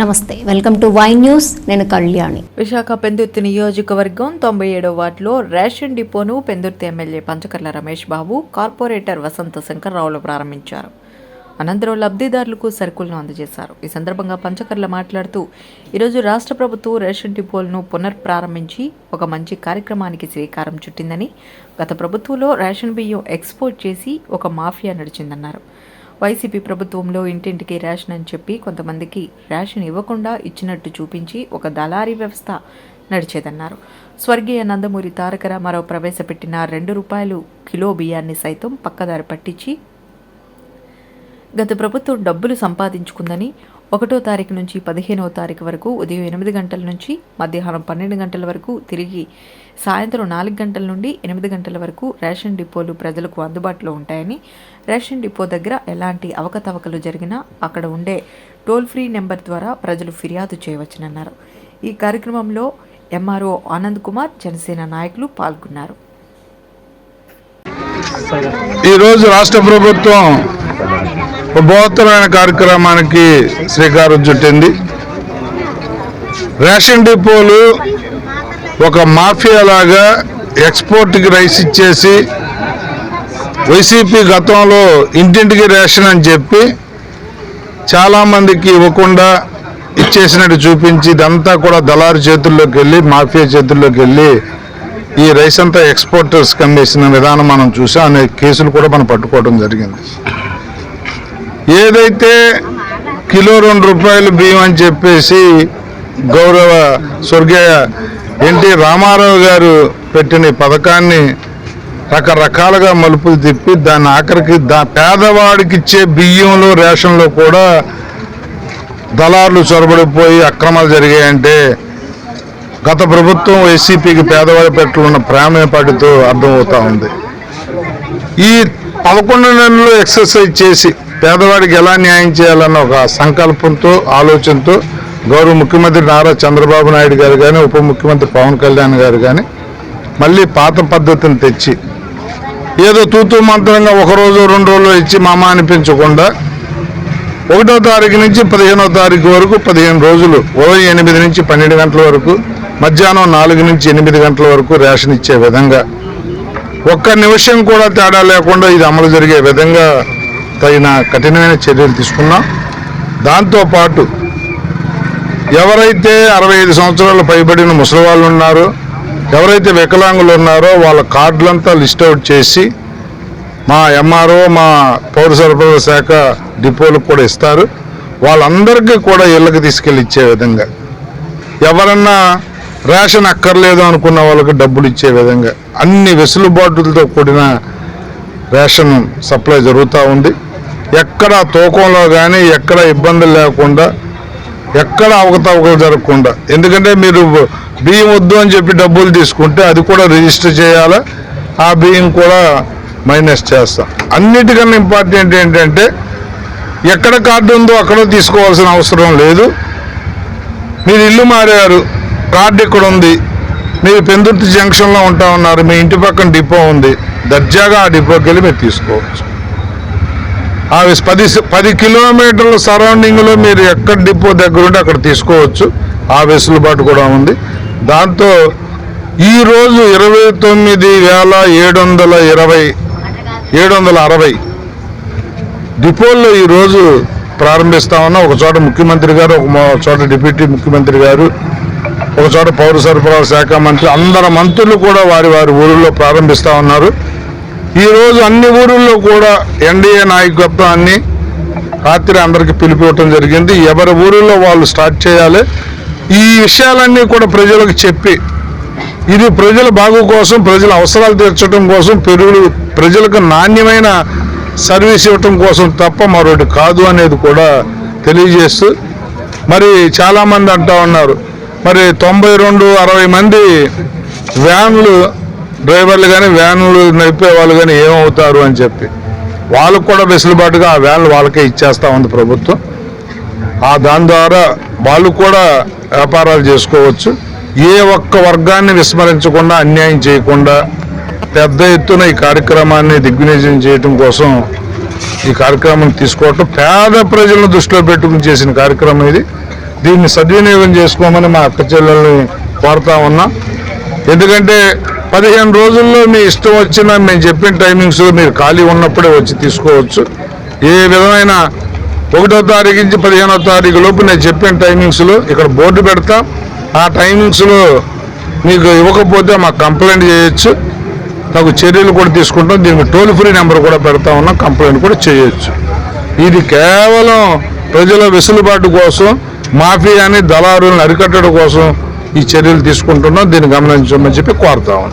నమస్తే welcome to Y news నేను కళ్యాణి. విశాఖ పెందుర్తి నియోజకవర్గం తొంభై ఏడో వార్డులో రేషన్ డిపోను పెందుర్తి ఎమ్మెల్యే పంచకర్ల రమేష్ బాబు కార్పొరేటర్ వసంత శంకర్ రావులు ప్రారంభించారు. అనంతరం లబ్ధిదారులకు సరుకులను అందజేశారు. ఈ సందర్భంగా పంచకర్ల మాట్లాడుతూ ఈరోజు రాష్ట్ర ప్రభుత్వం రేషన్ డిపోలను పునర్ప్రారంభించి ఒక మంచి కార్యక్రమానికి శ్రీకారం చుట్టిందని గత ప్రభుత్వంలో రేషన్ బియ్యం ఎక్స్పోర్ట్ చేసి ఒక మాఫియా నడిచిందన్నారు. వైసీపీ ప్రభుత్వంలో ఇంటింటికి రేషన్ అని చెప్పి కొంతమందికి రేషన్ ఇవ్వకుండా ఇచ్చినట్టు చూపించి ఒక దళారీ వ్యవస్థ నడిచేదన్నారు. స్వర్గీయ నందమూరి తారక రామారావు ప్రవేశపెట్టిన రెండు రూపాయలు కిలో బియ్యాన్ని సైతం పక్కదారి పట్టించి గత ప్రభుత్వం డబ్బులు సంపాదించుకుందని ఒకటో తారీఖు నుంచి పదిహేనవ తారీఖు వరకు ఉదయం ఎనిమిది గంటల నుంచి మధ్యాహ్నం పన్నెండు గంటల వరకు తిరిగి సాయంత్రం నాలుగు గంటల నుండి ఎనిమిది గంటల వరకు రేషన్ డిపోలు ప్రజలకు అందుబాటులో ఉంటాయని రేషన్ డిపో దగ్గర ఎలాంటి అవకతవకలు జరిగినా అక్కడ ఉండే టోల్ ఫ్రీ నెంబర్ ద్వారా ప్రజలు ఫిర్యాదు చేయవచ్చునన్నారు. ఈ కార్యక్రమంలో ఎంఆర్ఓ ఆనంద్ కుమార్ జనసేన నాయకులు పాల్గొన్నారు. ఈరోజు రాష్ట్ర ప్రభుత్వం బృహత్తరమైన కార్యక్రమానికి శ్రీకారం చుట్టింది. రేషన్ డిపోలు ఒక మాఫియా లాగా ఎక్స్పోర్ట్కి రైస్ ఇచ్చేసి వైసీపీ గతంలో ఇంటింటికి రేషన్ అని చెప్పి చాలామందికి ఇవ్వకుండా ఇచ్చేసినట్టు చూపించి ఇదంతా కూడా దళారు చేతుల్లోకి వెళ్ళి మాఫియా చేతుల్లోకి వెళ్ళి ఈ రైస్ అంతా ఎక్స్పోర్టర్స్ కమ్మేసిన విధానం మనం చూసాం. అనే కేసులు కూడా మనం పట్టుకోవడం జరిగింది. ఏదైతే కిలో రెండు రూపాయలు బియ్యం అని చెప్పేసి గౌరవ స్వర్గీయ ఎన్టీ రామారావు గారు పెట్టిన పథకాన్ని రకరకాలుగా మలుపులు తిప్పి దాన్ని ఆఖరికి దా పేదవాడికి ఇచ్చే బియ్యంలో రేషన్లో కూడా దళారులు చొరబడిపోయి అక్రమాలు జరిగాయంటే గత ప్రభుత్వం వైసీపీకి పేదవాడి పట్ల ఉన్న ప్రేమపాటితో అర్థమవుతా ఉంది. ఈ పదకొండు నెలలు ఎక్సర్సైజ్ చేసి పేదవాడికి ఎలా న్యాయం చేయాలన్న ఒక సంకల్పంతో ఆలోచనతో గౌరవ ముఖ్యమంత్రి నారా చంద్రబాబు నాయుడు గారు కానీ ఉప ముఖ్యమంత్రి పవన్ కళ్యాణ్ గారు కానీ మళ్ళీ పాత పద్ధతిని తెచ్చి ఏదో తూతూ మంత్రంగా ఒక రోజు రెండు రోజులు ఇచ్చి మామ అనిపించకుండా ఒకటో తారీఖు నుంచి పదిహేనో తారీఖు వరకు పదిహేను రోజులు ఉదయం ఎనిమిది నుంచి పన్నెండు గంటల వరకు మధ్యాహ్నం నాలుగు నుంచి ఎనిమిది గంటల వరకు రేషన్ ఇచ్చే విధంగా ఒక్క నిమిషం కూడా తేడా లేకుండా ఇది అమలు జరిగే విధంగా తగిన కఠినమైన చర్యలు తీసుకున్నాం దాంతోపాటు ఎవరైతే అరవై ఐదు సంవత్సరాలు పైబడిన ముసలి వాళ్ళు ఉన్నారో ఎవరైతే వికలాంగులు ఉన్నారో వాళ్ళ కార్డులంతా లిస్ట్ అవుట్ చేసి మా ఎంఆర్ఓ మా పౌర సరఫరాల శాఖ డిపోలకు కూడా ఇస్తారు. వాళ్ళందరికీ కూడా ఇళ్ళకి తీసుకెళ్ళి ఇచ్చే విధంగా. ఎవరన్నా రేషన్ అక్కర్లేదు అనుకున్న వాళ్ళకి డబ్బులు ఇచ్చే విధంగా. అన్ని వెసులుబాటులతో కూడిన రేషన్ సప్లై జరుగుతూ ఉంది. ఎక్కడ తూకంలో కానీ ఎక్కడ ఇబ్బందులు లేకుండా ఎక్కడ అవకతవకలు జరగకుండా. ఎందుకంటే మీరు బియ్యం వద్దు అని చెప్పి డబ్బులు తీసుకుంటే అది కూడా రిజిస్టర్ చేయాలా? ఆ బియ్యం కూడా మైనస్ చేస్తాం. అన్నిటికన్నా ఇంపార్టెంట్ ఏంటంటే ఎక్కడ కార్డు ఉందో అక్కడ తీసుకోవాల్సిన అవసరం లేదు. మీరు ఇల్లు మారారు కార్డు ఇక్కడ ఉంది. మీరు పెందుర్తి జంక్షన్లో ఉంటా ఉన్నారు మీ ఇంటి పక్కన డిపో ఉంది. దర్జాగా ఆ డిపోకి వెళ్ళి మీరు తీసుకోవచ్చు. ఆ పది పది కిలోమీటర్ల సరౌండింగ్లో మీరు ఎక్కడ డిపో దగ్గర ఉంటే అక్కడ తీసుకోవచ్చు. ఆ వెసులుబాటు కూడా ఉంది. దాంతో ఈరోజు ఇరవై తొమ్మిది వేల ఏడు వందల ఇరవై ఏడు వందల అరవై డిపోల్లో ఈరోజు ప్రారంభిస్తా ఉన్నాం. ఒక చోట ముఖ్యమంత్రి గారు ఒక చోట డిప్యూటీ ముఖ్యమంత్రి గారు ఒక చోట పౌర సరఫరాల శాఖ మంత్రి అందరు మంత్రులు కూడా వారి వారి ఊరిలో ప్రారంభిస్తా ఉన్నారు. ఈరోజు అన్ని ఊరుల్లో కూడా ఎన్డీఏ నాయకత్వాన్ని రాత్రి అందరికి పిలిపివ్వటం జరిగింది. ఎవరి ఊరిలో వాళ్ళు స్టార్ట్ చేయాలి? ఈ విషయాలన్నీ కూడా ప్రజలకు చెప్పి ఇది ప్రజల బాగు కోసం ప్రజల అవసరాలు తీర్చడం కోసం పెరుగులు ప్రజలకు నాణ్యమైన సర్వీస్ ఇవ్వటం కోసం తప్ప మరొకటి కాదు అనేది కూడా తెలియజేస్తూ మరి చాలామంది అంటా ఉన్నారు. మరి తొంభై రెండు అరవై మంది వ్యాన్లు డ్రైవర్లు కానీ వ్యాన్లు నడిపే వాళ్ళు కానీ ఏమవుతారు అని చెప్పి. వాళ్ళకు కూడా వెసులుబాటుగా ఆ వ్యాన్లు వాళ్ళకే ఇచ్చేస్తా ఉంది ప్రభుత్వం. ఆ దాని ద్వారా వాళ్ళు కూడా వ్యాపారాలు చేసుకోవచ్చు. ఏ ఒక్క వర్గాన్ని విస్మరించకుండా అన్యాయం చేయకుండా పెద్ద ఎత్తున ఈ కార్యక్రమాన్ని దిగ్విజయం చేయటం కోసం ఈ కార్యక్రమం తీసుకోవటం పేద ప్రజలను దృష్టిలో పెట్టుకుని చేసిన కార్యక్రమం ఇది. దీన్ని సద్వినియోగం చేసుకోమని మా అక్క చెల్లెల్ని కోరుతా ఉన్నా. ఎందుకంటే పదిహేను రోజుల్లో మీ ఇష్టం వచ్చిన మేము చెప్పిన టైమింగ్స్ మీరు ఖాళీ ఉన్నప్పుడే వచ్చి తీసుకోవచ్చు. ఏ విధమైన ఒకటో తారీఖు నుంచి పదిహేనో తారీఖు లోపు నేను చెప్పిన టైమింగ్స్లో ఇక్కడ బోర్డు పెడతా. ఆ టైమింగ్స్లో మీకు ఇవ్వకపోతే మాకు కంప్లైంట్ చేయొచ్చు. నాకు చర్యలు కూడా తీసుకుంటాం. దీనికి టోల్ ఫ్రీ నెంబర్ కూడా పెడతా ఉన్నాం కంప్లైంట్ కూడా చేయొచ్చు. ఇది కేవలం ప్రజల వెసులుబాటు కోసం మాఫియాని దళారులను అరికట్టడం కోసం ఈ చర్యలు తీసుకుంటున్నాం. దీన్ని గమనించమని చెప్పి కోరుతా ఉన్నాం.